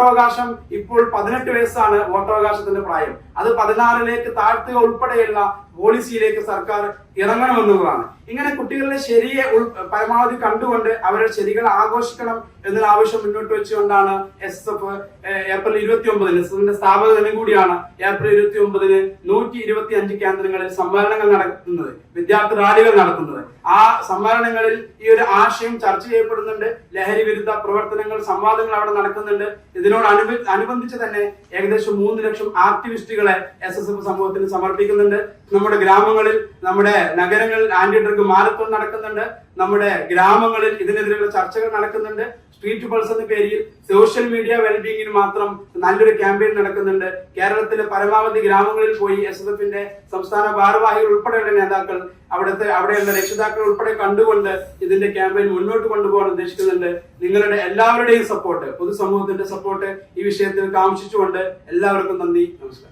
വോട്ടവകാശം ഇപ്പോൾ പതിനെട്ട് വയസ്സാണ് വോട്ടവകാശത്തിന്റെ പ്രായം. അത് പതിനാറിലേക്ക് താഴ്ത്തുക ഉൾപ്പെടെയുള്ള പോളിസിയിലേക്ക് സർക്കാർ ഇറങ്ങണമെന്നുള്ളതാണ്. ഇങ്ങനെ കുട്ടികളുടെ ശരിയെ പരമാവധി കണ്ടുകൊണ്ട് അവരുടെ ശരികൾ ആഘോഷിക്കണം എന്നൊരു ആവശ്യം മുന്നോട്ട് വെച്ചുകൊണ്ടാണ് എസ് എഫ് ഏപ്രിൽ ഇരുപത്തി ഒമ്പതിന് എസ് എഫിന്റെ സ്ഥാപക ദിനം കൂടിയാണ് ഏപ്രിൽ ഇരുപത്തി ഒമ്പതിന് നൂറ്റി ഇരുപത്തി അഞ്ച് കേന്ദ്രങ്ങളിൽ സമ്മേളനങ്ങൾ നടത്തുന്നത് വിദ്യാർത്ഥി റാലികൾ നടത്തുന്നത്. ആ സമ്മേളനങ്ങളിൽ ഈ ഒരു ആശയം ചർച്ച ചെയ്യപ്പെടുന്നുണ്ട് ലഹരി വിരുദ്ധ പ്രവർത്തനങ്ങൾ സംവാദങ്ങൾ അവിടെ നടക്കുന്നുണ്ട്. ഇതിനോട് അനുബ അനുബന്ധിച്ച് തന്നെ ഏകദേശം മൂന്ന് ലക്ഷം ആക്ടിവിസ്റ്റുകളെ എസ് എസ് എഫ് സമൂഹത്തിന് സമർപ്പിക്കുന്നുണ്ട്. നമ്മുടെ ഗ്രാമങ്ങളിൽ നമ്മുടെ നഗരങ്ങളിൽ ആന്റി ഡ്രഗ് മാരത്തോൺ നടക്കുന്നുണ്ട്. നമ്മുടെ ഗ്രാമങ്ങളിൽ ഇതിനെതിരെയുള്ള ചർച്ചകൾ നടക്കുന്നുണ്ട്. സ്ട്രീറ്റ് പൾസ് എന്ന പേരിൽ സോഷ്യൽ മീഡിയ വെൽബീങ്ങിന് മാത്രം നല്ലൊരു ക്യാമ്പയിൻ നടക്കുന്നുണ്ട്. കേരളത്തിലെ പരമാവധി ഗ്രാമങ്ങളിൽ പോയി എസ് എസ് എഫിന്റെ സംസ്ഥാന ഭാരവാഹികൾ ഉൾപ്പെടെയുള്ള നേതാക്കൾ അവിടുത്തെ അവിടെയുള്ള രക്ഷിതാക്കൾ ഉൾപ്പെടെ കണ്ടുകൊണ്ട് ഇതിന്റെ ക്യാമ്പയിൻ മുന്നോട്ട് കൊണ്ടുപോകാൻ ഉദ്ദേശിക്കുന്നുണ്ട്. നിങ്ങളുടെ എല്ലാവരുടെയും സപ്പോർട്ട് പൊതുസമൂഹത്തിന്റെ സപ്പോർട്ട് ഈ വിഷയത്തിൽ കാംക്ഷിച്ചുകൊണ്ട് എല്ലാവർക്കും നന്ദി നമസ്കാരം.